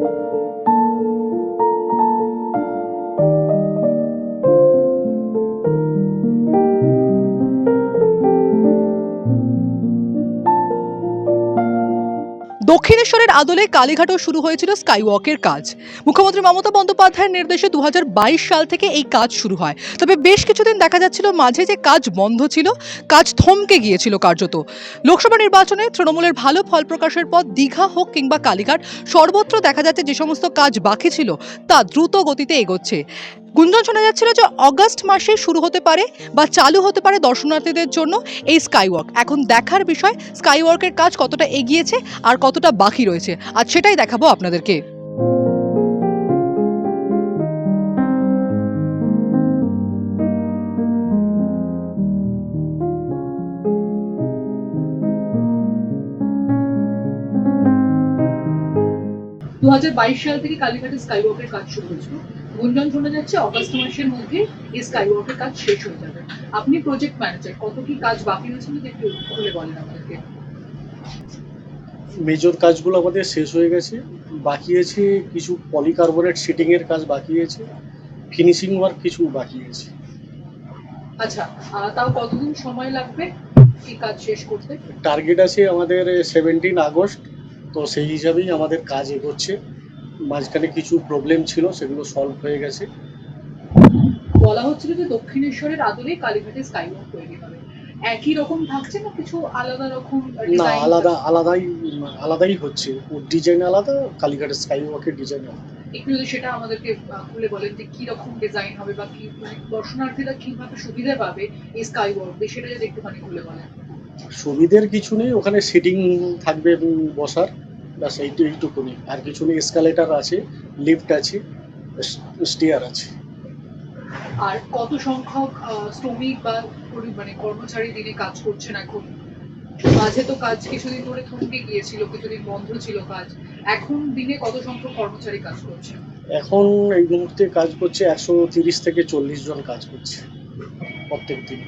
Thank you. দক্ষিণেশ্বরের আদলে কালীঘাটও শুরু হয়েছিল স্কাইওয়াকের কাজ। মুখ্যমন্ত্রী মমতা বন্দ্যোপাধ্যায়ের নির্দেশে দু হাজার বাইশ সাল থেকে এই কাজ শুরু হয়। তবে বেশ কিছুদিন দেখা যাচ্ছিল মাঝে যে কাজ বন্ধ ছিল, কাজ থমকে গিয়েছিল কার্যত। লোকসভা নির্বাচনে তৃণমূলের ভালো ফল প্রকাশের পর দীঘা হোক কিংবা কালীঘাট, সর্বত্র দেখা যাচ্ছে যে সমস্ত কাজ বাকি ছিল, তা দ্রুত গতিতে এগোচ্ছে। গুঞ্জন শোনা যাচ্ছিল যে অগাস্ট মাসে শুরু হতে পারে বা চালু হতে পারে দর্শনার্থীদের জন্য এই স্কাইওয়াক। এখন দেখার বিষয় স্কাইওয়ার্কের কাজ কতটা এগিয়েছে আর কতটা বাকি রয়েছে। আর সেটাই দেখাবো আপনাদেরকে। দুহাজার বাইশ সাল থেকে কালীঘাটে স্কাইওয়াকের কাজ শুরু হয়েছিল। গুঞ্জন শোনা যাচ্ছে অগস্ট মাসের মধ্যে এই স্কাইওয়াকের কাজ শেষ হয়ে যাবে। আপনি প্রজেক্ট ম্যানেজার কত কি কাজ বাকি রয়েছে যদি একটু খুলে বলেন আমাদেরকে। মেজর কাজগুলো আমাদের শেষ হয়ে গেছে। বাকি আছে কিছু পলিকার্বনেট শিটিং এর কাজ বাকি আছে। ফিনিশিং ওয়ার্ক কিছু বাকি আছে। আচ্ছা তাও কতদিন সময় লাগবে এই কাজ শেষ করতে? টার্গেট আছে আমাদের সেভেন্টিন আগস্ট তো সেই হিসাবেই আমাদের কাজ এগোচ্ছে। মাঝখানে কিছু প্রবলেম ছিল সেগুলো সলভ হয়ে গেছে। বলা হচ্ছিল যে দক্ষিণেশ্বরের আদলে কালীঘাটে স্কাইওয়াক তৈরি হবে। একই রকম থাকছে না কিছু আলাদা রকম না আলাদা আলাদাই আলাদাই হচ্ছে। ওর ডিজাইন আলাদা কালীঘাটের স্কাই ওয়াকের ডিজাইন আলাদা। একটু যদি সেটা আমাদেরকে খুলে বলেন যে কি রকম ডিজাইন হবে বা কি মানে দর্শনার্থীরা কীভাবে সুবিধা পাবে এই স্কাই ওয়ার্ক সেটা যদি একটুখানি খুলে বলেন। সুবিধের কিছু নেই ওখানে সিটিং থাকবে বসার। ব্যাস এইটু এইটুকুনি। আর কিছু নেই এসকালেটার আছে লিফট আছে স্টিয়ার আছে। আর কত সংখ্যক শ্রমিক বা মানে কর্মচারী দিনে কাজ করছেন এখন? মাঝে তো কাজ কিছুদিন ধরে থমকে গিয়েছিল কিছুদিন বন্ধ ছিল কাজ। এখন দিনে কত সংখ্যক কর্মচারী কাজ করছেন এখন এই মুহূর্তে কাজ করছে একশো তিরিশ থেকে চল্লিশ জন কাজ করছে প্রত্যেক দিন।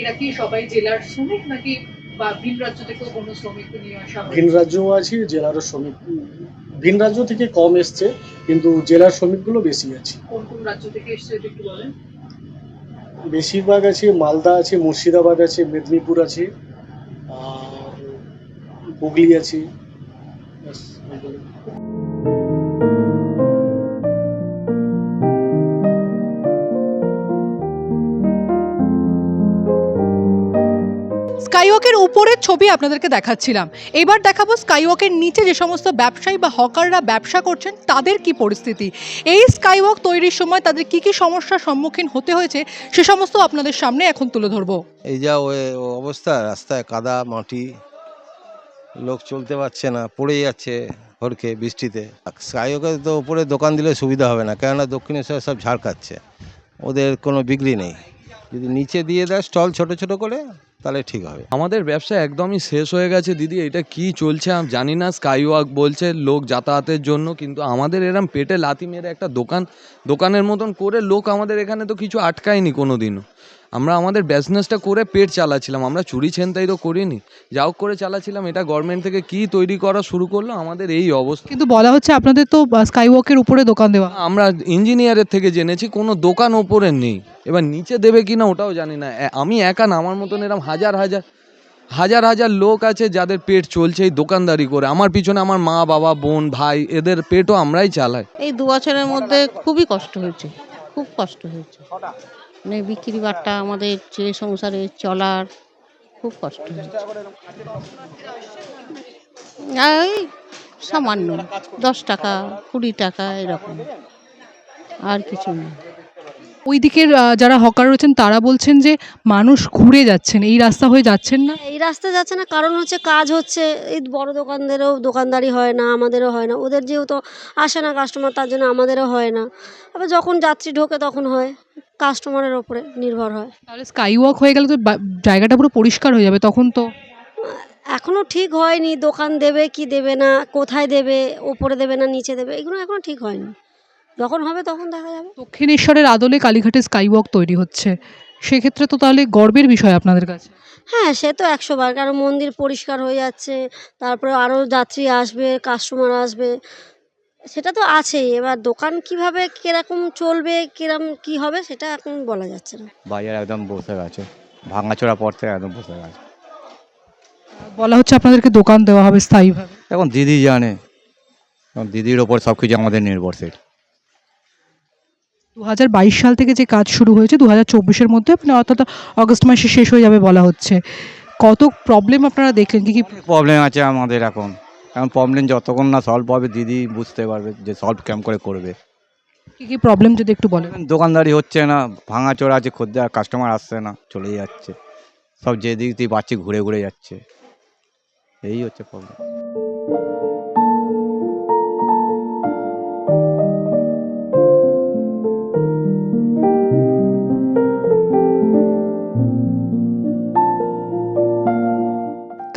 এরা কি সবাই জেলার শ্রমিক নাকি বা ভিন রাজ্য থেকেও কোনো শ্রমিককে নিয়ে আসা ভিন রাজ্যও আছে জেলারও শ্রমিক। ভিন রাজ্য থেকে কম এসছে কিন্তু জেলার শ্রমিকগুলো বেশি আছে। কোন কোন রাজ্য থেকে এসছে একটু বলেন। বেশিরভাগ আছে মালদা আছে মুর্শিদাবাদ আছে মেদিনীপুর আছে আর হুগলি আছে। স্কাইওয়াকের উপরের ছবি আপনাদেরকে দেখাচ্ছিলাম। এবার দেখাবো স্কাইওয়াকের নিচে যে সমস্ত ব্যবসায়ী বা হকাররা ব্যবসা করছেন, তাদের কি পরিস্থিতি? এই স্কাইওয়াক তৈরির সময় তাদের কি কি সমস্যার সম্মুখীন হতে হয়েছে, সে সমস্ত আপনাদের সামনে এখন তুলে ধরবো। এই যা অবস্থা, রাস্তায় কাদা, মাটি, লোক চলতে পারছে না, পড়ে যাচ্ছে হরকে বৃষ্টিতে। স্কাইওকে তো উপরে দোকান দিলে সুবিধা হবে না, কেননা দক্ষিণেশ্বর সব ঝাড় খাচ্ছে। ওদের কোনো বিক্রি নেই। যদি নিচে দিয়ে দেয়, স্টল ছোট ছোট করে তাহলে ঠিক হবে। আমাদের ব্যবসা একদমই শেষ হয়ে গেছে, দিদি। এটা কি চলছে আমি জানি না। স্কাই ওয়াক বলছে লোক যাতায়াতের জন্য, কিন্তু আমাদের এরম পেটে লাথি মেরে একটা দোকান, দোকানের মতন করে লোক আমাদের এখানে তো কিছু আটকায়নি কোনো দিনও আমরা আমাদের বিজনেসটা করে পেট চালাচ্ছিলাম আমরা চুরি ছেনতাই তো করিনি। যা হোক করে চালাচ্ছিলাম এটা গভর্নমেন্ট থেকে কি তৈরি করা শুরু করল আমাদের এই অবস্থা। কিন্তু বলা হচ্ছে আপনাদের তো স্কাইওয়াকের উপরে দোকান দেওয়া। আমরা ইঞ্জিনিয়ারের থেকে জেনেছি কোনো দোকান ওপরে নেই। এবার নিচে দেবে কিনা ওটাও জানি না। আমি একা না আমার মতন এরকম হাজার হাজার হাজার হাজার লোক আছে যাদের পেট চলছে এই দোকানদারি করে। আমার পিছনে আমার মা বাবা বোন ভাই এদের পেটও আমরাই চালাই। এই দু বছরের মধ্যে খুবই কষ্ট হয়েছে খুব কষ্ট হয়েছে। মানে বিক্রি বাট্টা, আমাদের যে সংসারে চলার খুব কষ্ট। ওই সামান্য, দশ টাকা, কুড়ি টাকা, এরকম। আর কিছু না। ওই দিকের যারা হকার রয়েছেন তারা বলছেন যে মানুষ ঘুরে যাচ্ছেন। এই রাস্তা হয়ে যাচ্ছেন না? এই রাস্তা যাচ্ছে না কারণ হচ্ছে কাজ হচ্ছে। এই বড় দোকানদেরও দোকানদারি হয় না আমাদেরও হয় না। ওদের যেহেতু আসে না কাস্টমার তার জন্য আমাদেরও হয় না। আবার যখন যাত্রী ঢোকে তখন হয়। কাস্টমারের ওপরে নির্ভর হয়। তাহলে স্কাইওয়াক হয়ে গেলে তো জায়গাটা পুরো পরিষ্কার হয়ে যাবে তখন তো। এখনও ঠিক হয়নি দোকান দেবে কি দেবে না কোথায় দেবে ওপরে দেবে না নিচে দেবে এগুলো এখনও ঠিক হয়নি। যখন হবে তখন দেখা যাবে। দক্ষিণেশ্বরের আদলে কালীঘাটে স্কাইওয়াক তৈরি হচ্ছে। সেক্ষেত্রে তো তাহলে গর্বের বিষয় আপনাদের কাছে। হ্যাঁ সে তো একশো বার। কারণ মন্দির পরিষ্কার হয়ে যাচ্ছে তারপরে আরও যাত্রী আসবে কাস্টমার আসবে। সেটা তো আছেই। এবার দোকান কীভাবে কীরকম চলবে কিরম কি হবে সেটা এখন বলা যাচ্ছে না। বাজার একদম বসে গেছে। ভাঙাচোরা পর থেকে একদম বসে গেছে। বলা হচ্ছে আপনাদেরকে দোকান দেওয়া হবে স্থায়ীভাবে। এখন দিদি জানে। দিদির ওপর সব কিছু আমাদের নির্ভরশীল। দু হাজার বাইশ সাল থেকে যে কাজ শুরু হয়েছে দু হাজার চব্বিশের মধ্যে মানে অর্থাৎ অগস্ট মাসে শেষ হয়ে যাবে বলা হচ্ছে। কত প্রবলেম আপনারা দেখলেন? কি কি প্রবলেম আছে আমাদের এখন। এখন প্রবলেম যতক্ষণ না সলভ হবে দিদি বুঝতে পারবে যে সলভ কেম করে করবে। কি কি প্রবলেম যদি একটু বলেন? দোকানদারি হচ্ছে না ভাঙাচোরা আছে খদ্দের কাস্টমার আসছে না চলে যাচ্ছে। সব যেদিক দিয়ে পাচ্ছি ঘুরে ঘুরে যাচ্ছে। এই হচ্ছে প্রবলেম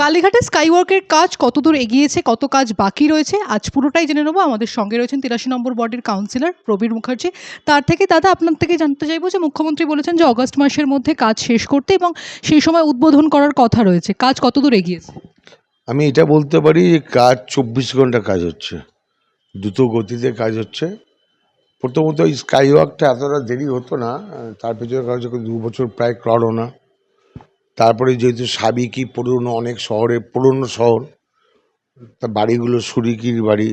কালীঘাটে স্কাইওয়ার্কের কাজ কতদূর এগিয়েছে, কত কাজ বাকি রয়েছে, আজ পুরোটাই জেনে নেব। আমাদের সঙ্গে রয়েছেন তিরাশি নম্বর ওয়ার্ডের কাউন্সিলর প্রবীর মুখার্জি। তার থেকে দাদা, আপনার থেকে জানতে চাইব যে মুখ্যমন্ত্রী বলেছেন যে অগস্ট মাসের মধ্যে কাজ শেষ করতে এবং সেই সময় উদ্বোধন করার কথা রয়েছে। কাজ কতদূর এগিয়েছে? আমি এটা বলতে পারি যে কাজ চব্বিশ ঘণ্টা কাজ হচ্ছে। দ্রুত গতিতে কাজ হচ্ছে। প্রথমত এই স্কাই ওয়াকটা এতটা দেরি হতো না, তার পেছনে কাজ দু বছর প্রায় করোনা তারপরে যেহেতু সাবিকি পুরনো, অনেক শহরে, পুরনো শহর, তা বাড়িগুলো সুরিকির বাড়ি,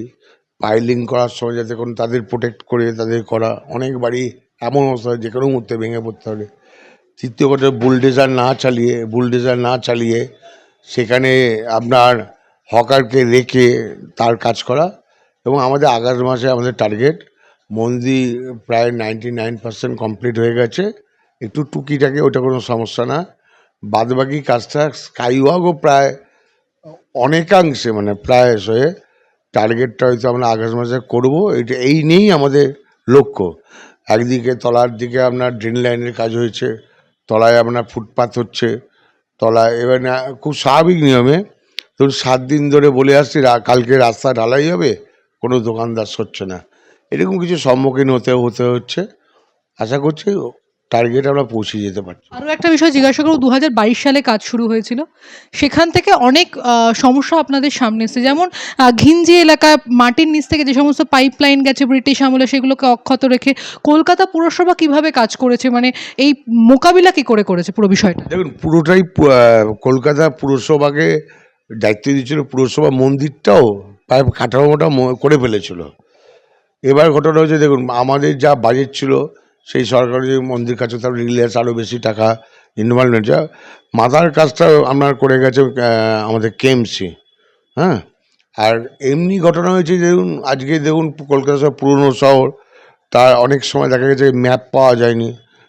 পাইলিং করার সময় যাতে কোনো তাদের প্রোটেক্ট করে, তাদের করা, অনেক বাড়ি এমন অবস্থা, যে কোনো মুহূর্তে ভেঙে পড়তে পারে। তৃতীয় কথা বুলডেজার না চালিয়ে বুলডেজার না চালিয়ে সেখানে আপনার হকারকে রেখে তার কাজ করা এবং আমাদের আগস্ট মাসে আমাদের টার্গেট মন্দির প্রায় নাইনটি নাইন পার্সেন্ট কমপ্লিট হয়ে গেছে। একটু টুকিটাকে, ওটা কোনো সমস্যা না। বাদবাকি কাজটা স্কাইওয়াকও প্রায় অনেকাংশে মানে প্রায় হয়ে টার্গেটটা হয়তো আমরা আগস্ট মাসে করব। এটা এই নিয়েই আমাদের লক্ষ্য। একদিকে তলার দিকে আপনার ড্রেন লাইনের কাজ হয়েছে, তলায় আপনার ফুটপাথ হচ্ছে, তলায় এবার খুব স্বাভাবিক নিয়মে। ধরুন সাত দিন ধরে বলে আসছি কালকে রাস্তা ঢালাই হবে, কোনো দোকানদার হচ্ছে না। এরকম কিছু সম্মুখীন হতে হতে হচ্ছে। আশা করছি টার্গেট আমরা পৌঁছে যেতে পারছি। আরও একটা বিষয় জিজ্ঞাসা করব দু সালে কাজ শুরু হয়েছিল। সেখান থেকে অনেক সমস্যা আপনাদের সামনে এসেছে। যেমন ঘিঞ্জি এলাকা মাটির নিচ থেকে যে সমস্ত পাইপ লাইন গেছে ব্রিটিশ আমলে সেগুলোকে অক্ষত রেখে কলকাতা পুরসভা কীভাবে কাজ করেছে? মানে এই মোকাবিলা কি করে করেছে পুরো বিষয়টা? দেখুন পুরোটাই কলকাতা পুরসভাকে দায়িত্ব দিয়েছিল। পুরসভা মন্দিরটাও প্রায় কাঠামোটা করে ফেলেছিল। এবার ঘটনা হচ্ছে দেখুন আমাদের যা বাজেট ছিল সেই সরকারি মন্দির কাছে তার রিলিয়াস আরও বেশি টাকা ইনভলভমেন্ট যা মাথার কাজটা আপনার করে গেছে আমাদের কেএমসি হ্যাঁ? আর এমনি ঘটনা হয়েছে, দেখুন, আজকে দেখুন কলকাতা শহর পুরনো শহর, তার অনেক সময় দেখা গেছে ম্যাপ পাওয়া যায়নি।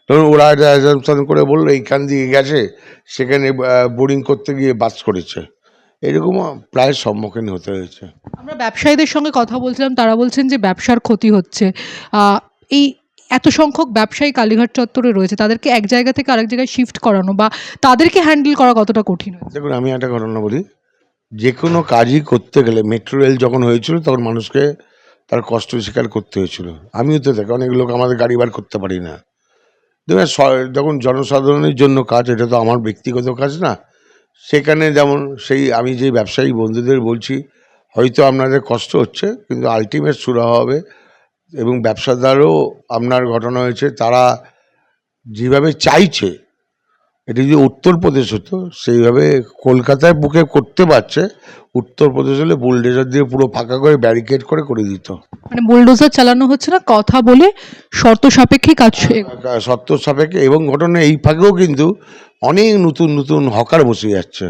ধরুন ওরা অ্যাজামশন করে বলল, এইখান দিয়ে গেছে, সেখানে বোরিং করতে গিয়ে বাস করেছে। এরকম প্রায় সম্মুখীন হতে হয়েছে। আমরা ব্যবসায়ীদের সঙ্গে কথা বলছিলাম, তারা বলছেন যে ব্যবসার ক্ষতি হচ্ছে। এই এত সংখ্যক ব্যবসায়ী কালীঘাট চত্বরে রয়েছে, তাদেরকে এক জায়গা থেকে আরেক জায়গায় শিফট করানো বা তাদেরকে হ্যান্ডেল করা কতটা কঠিন দেখুন, আমি একটা ঘটনা বলি। যে কোনো কাজই করতে গেলে মেট্রো রেল যখন হয়েছিল, তখন মানুষকে তার কষ্ট স্বীকার করতে হয়েছিল। আমিও তো দেখি, অনেক লোক আমাদের গাড়ি বার করতে পারি না। দেখবেন যখন জনসাধারণের জন্য কাজ, এটা তো আমার ব্যক্তিগত কাজ না। সেখানে যেমন, সেই আমি যে ব্যবসায়ী বন্ধুদের বলছি, হয়তো আপনাদের কষ্ট হচ্ছে, কিন্তু আলটিমেট শুরু হবে এবং ব্যবসাদারও আপনার ঘটনা হয়েছে তারা যেভাবে চাইছে এটা যদি উত্তরপ্রদেশ হতো সেইভাবে কলকাতায় বুকে করতে পারছে উত্তরপ্রদেশ হলে বুলডোজার দিয়ে পুরো ফাঁকা করে ব্যারিকেড করে করে দিত। মানে বুলডোজার চালানো হচ্ছে না কথা বলে শর্ত সাপেক্ষে কাজ শর্ত সাপেক্ষে এবং ঘটনা এই ফাঁকেও কিন্তু অনেক নতুন নতুন হকার বসে যাচ্ছে।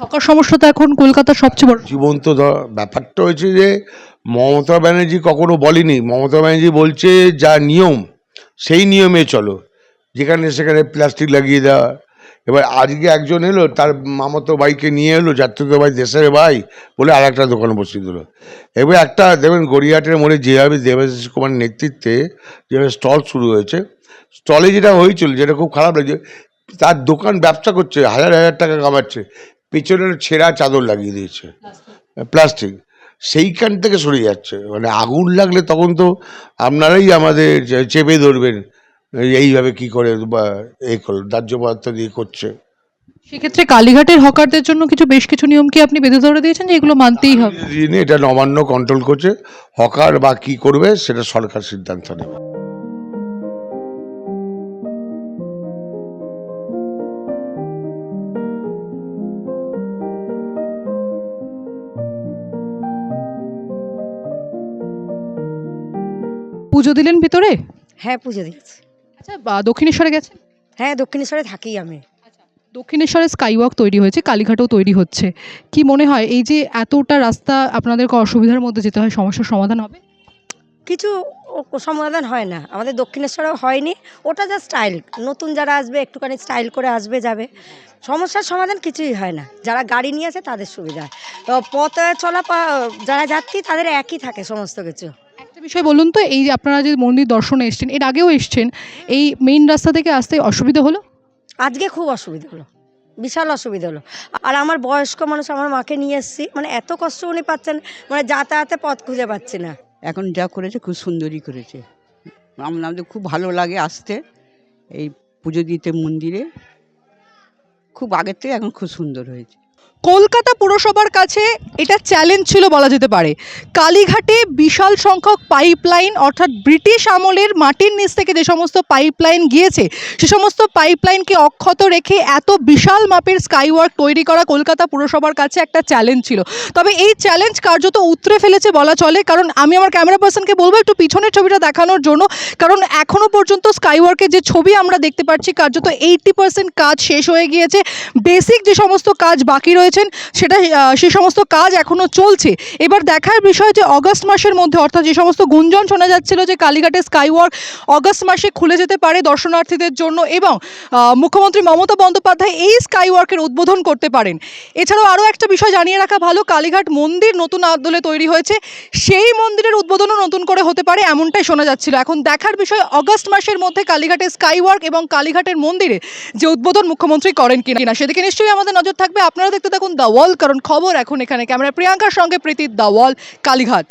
হকার সমস্যা তো এখন কলকাতার সবচেয়ে বড়। জীবন্ত ব্যাপারটা হয়েছে যে মমতা ব্যানার্জি কখনো বলেনি। মমতা ব্যানার্জি বলছে যা নিয়ম সেই নিয়মে চলো। যেখানে সেখানে প্লাস্টিক লাগিয়ে দেওয়া। এবার আজকে একজন এলো তার মামাতো ভাইকে নিয়ে এলো যাত্রীত ভাই দেশের ভাই বলে আর একটা দোকান বসিয়ে দিল। এবার একটা দেখবেন গড়িয়াহাটের মোড়ে যেভাবে দেবাশিস কুমার নেতৃত্বে যেভাবে স্টল শুরু হয়েছে স্টলে যেটা হয়েছিল যেটা খুব খারাপ লাগছে তার দোকান ব্যবসা করছে হাজার হাজার টাকা কামাচ্ছে পেছনের ছেঁড়া চাদর লাগিয়ে দিয়েছে। প্লাস্টিক। সেইখান থেকে সরে যাচ্ছে। মানে আগুন লাগলে তখন তো আপনারাই আমাদের চেপে ধরবেন। এইভাবে কি করে বা এই করল দাহ্য পদার্থ দিয়ে করছে। সেক্ষেত্রে কালীঘাটের হকারদের জন্য কিছু বেশ কিছু নিয়ম কি আপনি বেঁধে ধরে দিয়েছেন যে এগুলো মানতেই হবে? এটা নবান্ন কন্ট্রোল করছে। হকার বা কি করবে সেটা সরকার সিদ্ধান্ত নেবে। পুজো দিলেন ভিতরে? হ্যাঁ পুজো দিয়েছি আচ্ছা বা দক্ষিণেশ্বরে গেছে? হ্যাঁ দক্ষিণেশ্বরে থাকি আমি। দক্ষিণেশ্বরে স্কাইওয়াক তৈরি হয়েছে কালীঘাটও তৈরি হচ্ছে। কি মনে হয় এই যে এতটা রাস্তা আপনাদেরকে অসুবিধার মধ্যে যেতে হয় সমস্যার সমাধান হবে? কিছু সমাধান হয় না। আমাদের দক্ষিণেশ্বরেও হয়নি। ওটা যা স্টাইল নতুন যারা আসবে একটুখানি স্টাইল করে আসবে যাবে। সমস্যার সমাধান কিছুই হয় না। যারা গাড়ি নিয়ে আসে তাদের সুবিধা তো পথ চলা যারা যাত্রী তাদের একই থাকে সমস্ত কিছু। বিষয় বলুন তো এই যে আপনারা যে মন্দির দর্শনে এসছেন এর আগেও এসছেন এই মেইন রাস্তা থেকে আসতে অসুবিধা হলো? আজকে খুব অসুবিধা হলো বিশাল অসুবিধা হলো। আর আমার বয়স্ক মানুষ আমার মাকে নিয়ে এসেছি মানে এত কষ্ট উনি পাচ্ছেন মানে যাতায়াতে পথ খুঁজে পাচ্ছি না। এখন যা করেছে খুব সুন্দরই করেছে। আম- আমাদের খুব ভালো লাগে আসতে এই পুজো দিতে মন্দিরে। খুব আগের থেকে এখন খুব সুন্দর হয়েছে। কলকাতা পুরসভার কাছে এটা চ্যালেঞ্জ ছিল বলা যেতে পারে। কালীঘাটে বিশাল সংখ্যক পাইপলাইন অর্থাৎ ব্রিটিশ আমলের মাটির নিচ থেকে যে সমস্ত পাইপলাইন গিয়েছে, সে সমস্ত পাইপলাইনকে অক্ষত রেখে এত বিশাল মাপের স্কাইওয়ার্ক তৈরি করা কলকাতা পুরসভার কাছে একটা চ্যালেঞ্জ ছিল। তবে এই চ্যালেঞ্জ কার্যত উতরে ফেলেছে বলা চলে, কারণ আমি আমার ক্যামেরা পার্সনকে বলব একটু পিছনের ছবিটা দেখানোর জন্য, কারণ এখনও পর্যন্ত স্কাইওয়ার্কের যে ছবি আমরা দেখতে পাচ্ছি, কার্যত এইটটি পার্সেন্ট কাজ শেষ হয়ে গিয়েছে। বেসিক যে সমস্ত কাজ বাকি রয়েছেন সেটা সে সমস্ত কাজ এখনও চলছে। এবার দেখার বিষয় যে অগস্ট মাসের মধ্যে, অর্থাৎ যে সমস্ত গুঞ্জন শোনা যাচ্ছিল যে কালীঘাটে স্কাইওয়ার্ক অগস্ট মাসে খুলে যেতে পারে দর্শনার্থীদের জন্য এবং মুখ্যমন্ত্রী মমতা বন্দ্যোপাধ্যায় এই স্কাইওয়ার্কের উদ্বোধন করতে পারেন। এছাড়াও আরও একটা বিষয় জানিয়ে রাখা ভালো, কালীঘাট মন্দির নতুন আদলে তৈরি হয়েছে। সেই মন্দিরের উদ্বোধনও নতুন করে হতে পারে, এমনটাই শোনা যাচ্ছিল। এখন দেখার বিষয়, অগস্ট মাসের মধ্যে কালীঘাটের স্কাইওয়ার্ক এবং কালীঘাটের মন্দিরে যে উদ্বোধন মুখ্যমন্ত্রী করেন কিনা, সেদিকে নিশ্চয়ই আমাদের নজর থাকবে। আপনারা দেখতে থাকুন দ্য ওয়াল কারণ খবর এখন এখানে। ক্যামেরা প্রিয়াঙ্কার সঙ্গে প্রীতি দ্য ওয়াল কালীঘাট।